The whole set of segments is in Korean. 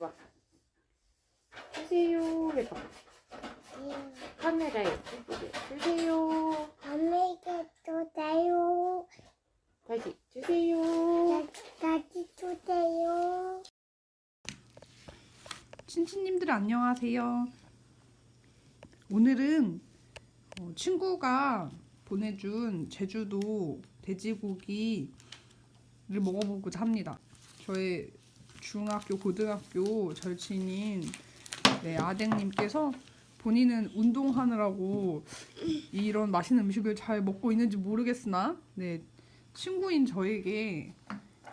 와. 주세요 해봐. 카메라에 예쁘게 주세요. 아메리카 주세요. 다시 주세요. 다시 주세요. 친친님들 안녕하세요. 오늘은 어, 친구가 보내준 제주도 돼지고기를 먹어보고자 합니다. 저의 중학교, 고등학교 절친인 네, 아댕님께서 본인은 운동하느라고 이런 맛있는 음식을 잘 먹고 있는지 모르겠으나 네, 친구인 저에게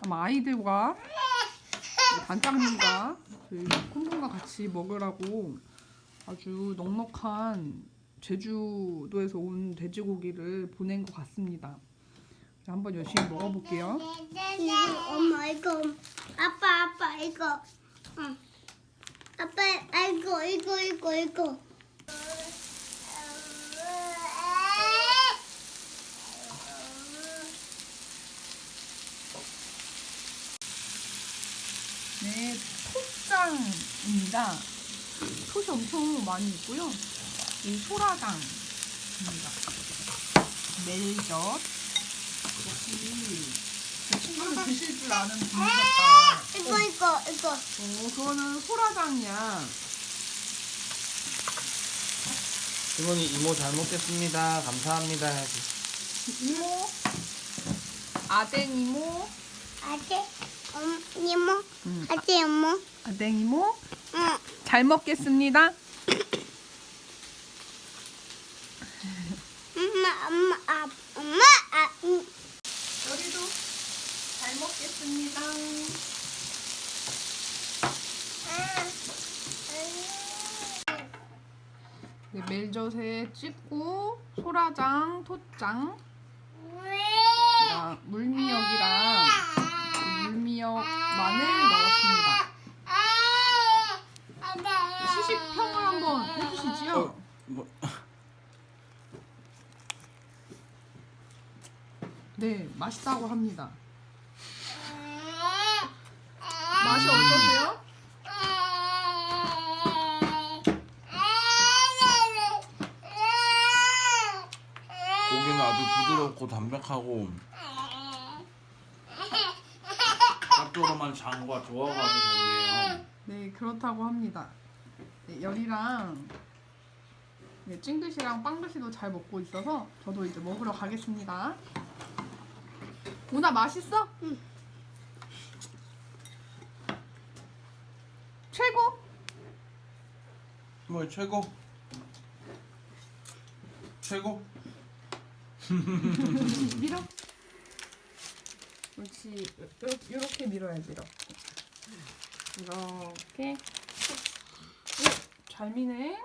아이들과 네, 반장님과 저희 콩콩과 같이 먹으라고 아주 넉넉한 제주도에서 온 돼지고기를 보낸 것 같습니다. 자, 한번 열심히 먹어볼게요. 이거 엄마 이거 아빠 아빠 이거 응. 아빠 이거 이거 이거 이거 네, 톳장입니다. 톳이 엄청 많이 있고요. 이 소라장입니다. 멜젓. 역시 제 친구는 드실 줄 아는 분이셨다. 이거 이거 이거 어, 그거는 소라장이야. 이모니 이모 잘 먹겠습니다. 감사합니다. 해야지. 이모, 아댕 이모, 아재 엄 이모 음, 아재 엄마 아댕 이모, 응 잘 먹겠습니다. 엄마 엄마 아 엄마 아 응. 여기도 잘 먹겠습니다. 네, 멜젓에 찍고 소라장, 톳장, 그다음 물미역이랑 그 물미역 마늘 넣었습니다. 시식평을 한번 해주시지요. 어, 뭐, 네, 맛있다고 합니다. 맛이 어떠세요? 고기는 아주 부드럽고 담백하고 짭조름한 장과 조화가 아주 좋네요. 네, 그렇다고 합니다. 네, 열이랑 네, 찡긋이랑 빵긋이도 잘 먹고 있어서 저도 이제 먹으러 가겠습니다. 오나 맛있어? 응. 최고? 뭐 최고? 최고? 밀어. 그렇지. 요, 요렇게 밀어야지, 이렇게. 이렇게. 오, 잘 미네.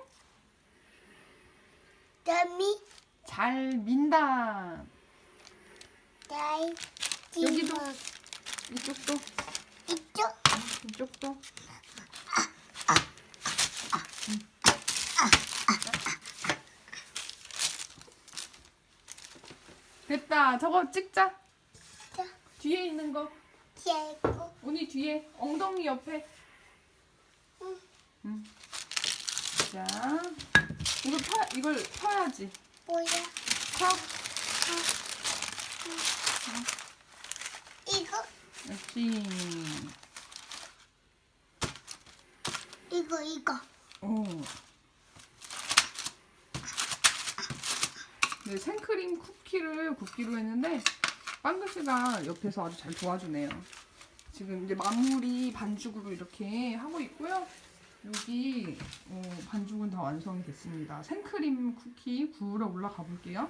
담이 잘 민다. 다이 여기도. 이쪽도, 이쪽 이쪽도. 됐다. 저거 찍자. 자. 뒤에 있는 거. 제고 언니 뒤에 엉덩이 옆에. 응. 응. 자, 이걸 펴 이걸 펴야지. 뭐야 펴. 이거 역시. 이거 이거 오. 네, 생크림 쿠키를 굽기로 했는데 빵글씨가 옆에서 아주 잘 도와주네요. 지금 이제 마무리 반죽으로 이렇게 하고 있고요. 여기 어, 반죽은 다 완성이 됐습니다. 생크림 쿠키 구우러 올라가 볼게요.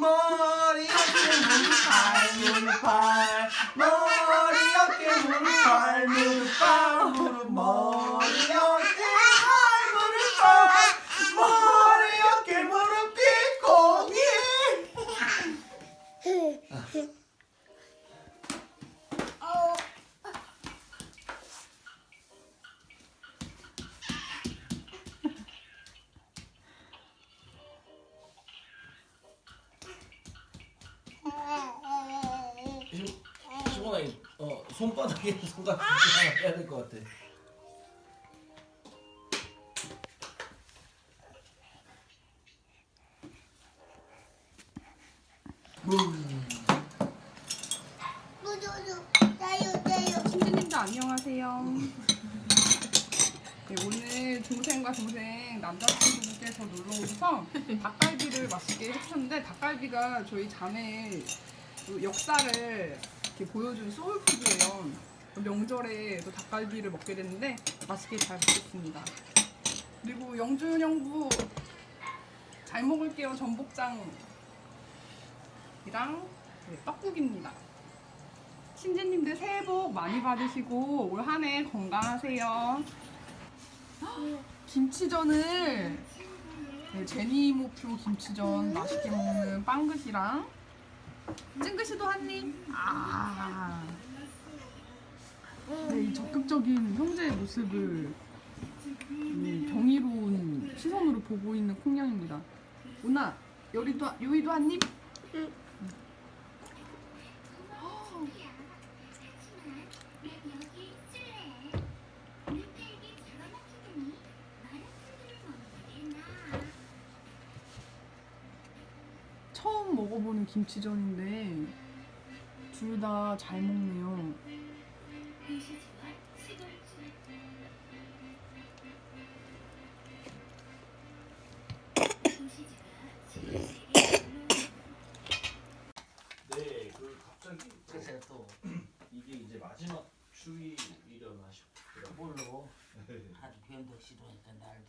머리 어깨 무릎팔 무릎팔. 머리 어깨 무릎팔 무릎팔 무릎 머리 손바닥에 손가락 하나 빼야 될 것 같아. 신지님도 안녕하세요. 네, 오늘 동생과 동생 남자친구분께서 놀러 오셔서 닭갈비를 맛있게 해주셨는데 닭갈비가 저희 자매 그 역사를 이렇게 보여준 소울푸드예요. 명절에 또 닭갈비를 먹게 됐는데 맛있게 잘 먹겠습니다. 그리고 영준 형부 잘 먹을게요 전복장이랑 네, 떡국입니다. 신지님들 새해 복 많이 받으시고 올 한 해 건강하세요. 헉, 김치전을 네, 제니 모표 김치전 맛있게 먹는 빵긋이랑 찡긋이도 한 입. 아, 네, 이 적극적인 형제의 모습을 음, 경이로운 시선으로 보고 있는 콩냥입니다. 우나, 요리도 요이도 한 입. 처음 먹어보는 김치전인데 둘 다 잘 먹네요. 네, 그 갑자기 또 그래서 또 이게 이제 마지막 추위려나셨더라고요. 뭘로 하도 변도 싫어하니까 날도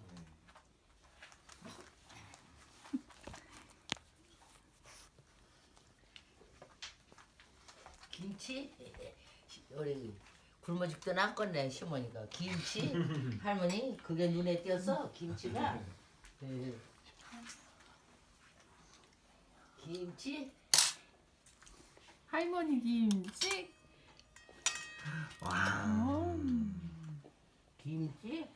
김치 우리 굶어 죽던 않겠네 시어머니가 김치 할머니 그게 눈에 띄었어 김치가 네. 김치 할머니 김치. 와. 음. 김치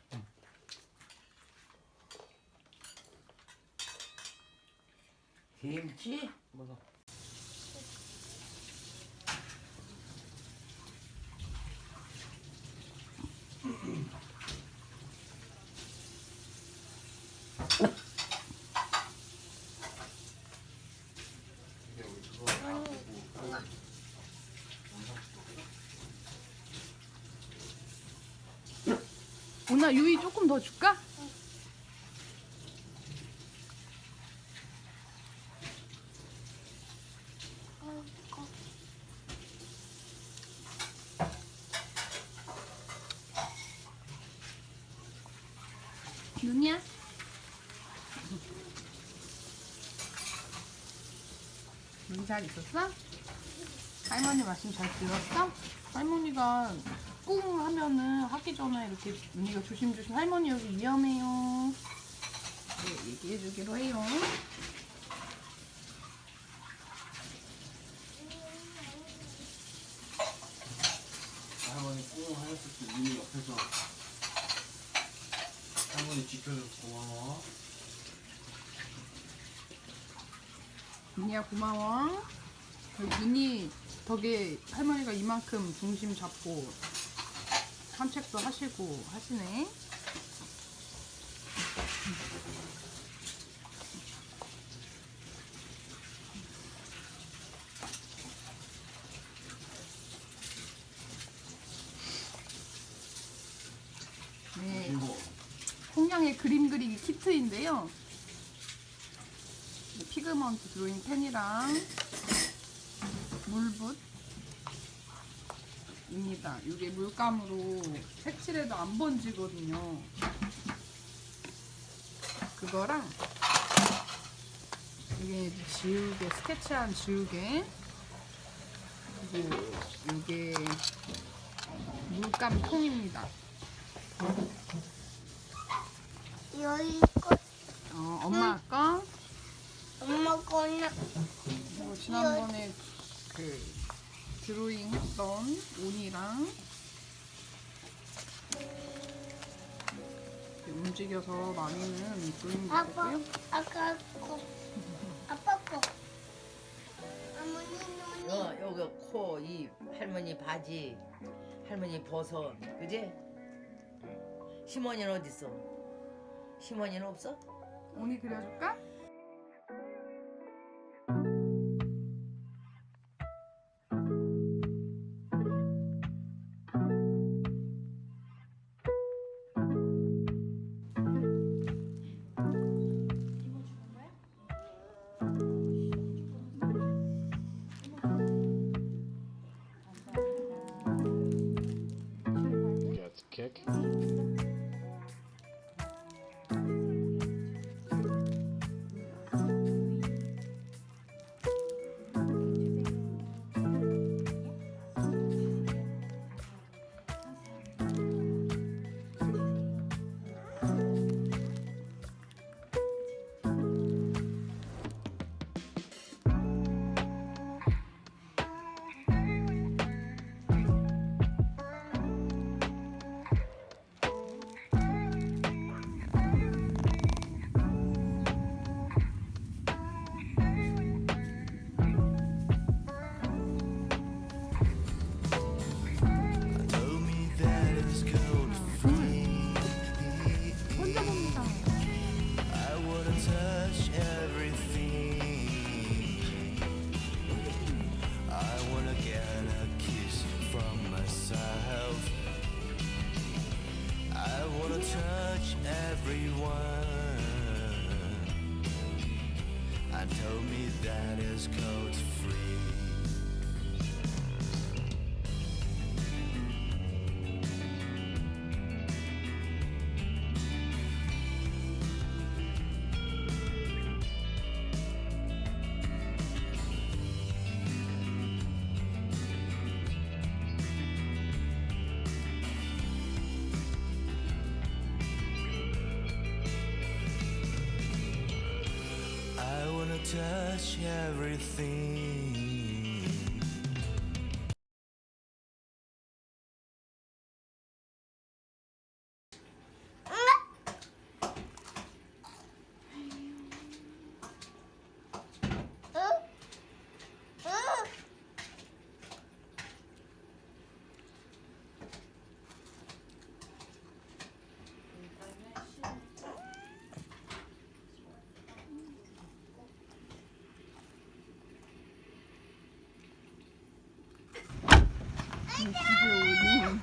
김치 먹어 오나 유이 조금 더 줄까? 눈이야? 눈이 잘 있었어? 할머니 말씀 잘 들었어? 할머니가 꿍 하면은 하기 전에 이렇게 눈이가 조심조심 할머니 여기 위험해요. 네, 얘기해 주기로 해요. 할머니 꽁 하셨을 때 눈이 옆에서 할머니 지켜줘서 고마워. 눈이야 고마워. 눈이 덕에 할머니가 이만큼 중심 잡고 산책도 하시고 하시네. 네, 홍양의 그림 그리기 키트인데요. 네, 피그먼트 드로잉 펜이랑 물붓 입니다. 이게 물감으로 색칠해도 안 번지거든요. 그거랑 이게 지우개 스케치한 지우개 그리고 이게 물감 통입니다. 여기 거 어, 엄마 거 엄마 거는 그리고 지난번에 그 드로잉 했던 온이랑 움직여서 많이는 아빠 되고요. 아까 거 아빠 거 어머니 눈이 어, 요거 코, 입, 할머니 바지, 할머니 버섯 그지? 시머니는 어디 있어? 시머니는 없어? 오니 그려줄까? Told me that it's cold free. touch everything. Touch everything.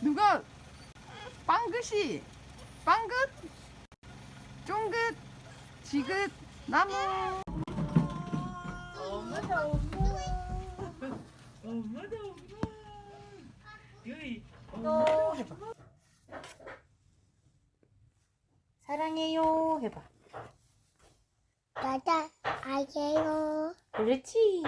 누가 빵긋이 빵긋 쫑긋 지긋 나무 사랑해요 해봐. 나다 알게요. 그렇지.